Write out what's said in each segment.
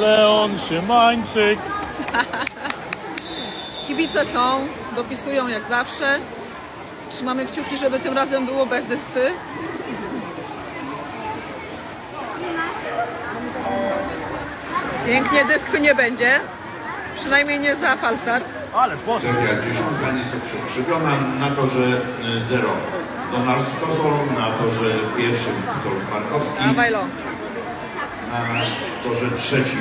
Leon Szymańczyk. Kibice są, dopisują jak zawsze. Trzymamy kciuki, żeby tym razem było bez dyskwy. Pięknie, dyskwy nie będzie. Przynajmniej nie za falstart. Ale poszło. Seria dziesiątka nieco przekrzywiona na torze y, 0 Donald Kozol, na torze pierwszym Witold Markowski, Dawaj lo. Torze trzecim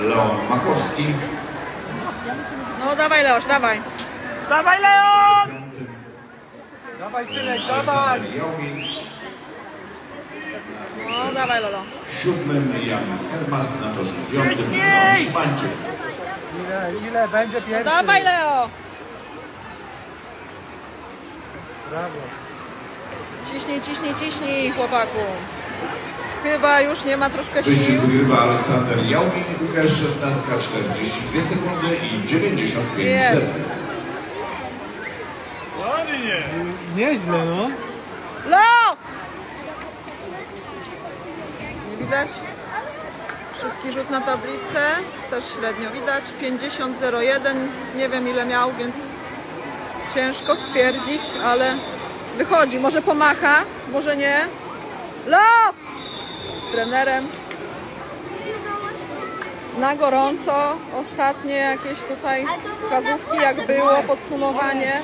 y, Leon Makowski, No dawaj Leosz, dawaj. Dawaj Leon! piątym Dawaj synek, dawaj! Aleksander Jałmin, No dawaj Lolo. siódmym Jan Hermas, na torze piątym! Leon Szymańczyk. Ile, ile będzie pierwszy? Dawaj Leo. Brawo. Ciśnij, ciśnij, ciśnij chłopaku. Chyba już nie ma troszkę Wyścig sił. wygrywa Aleksander Jałmin, Kuker 16, 42 sekundy i 95 Jest. sekund. Ładnie! Nieźle, no. Leo! Nie widać? Szybki rzut na tablicę, też średnio widać. 50,01, nie wiem ile miał, więc ciężko stwierdzić, ale wychodzi. Może pomacha, może nie. Leo! Z trenerem. Na gorąco, ostatnie jakieś tutaj wskazówki, jak było, podsumowanie.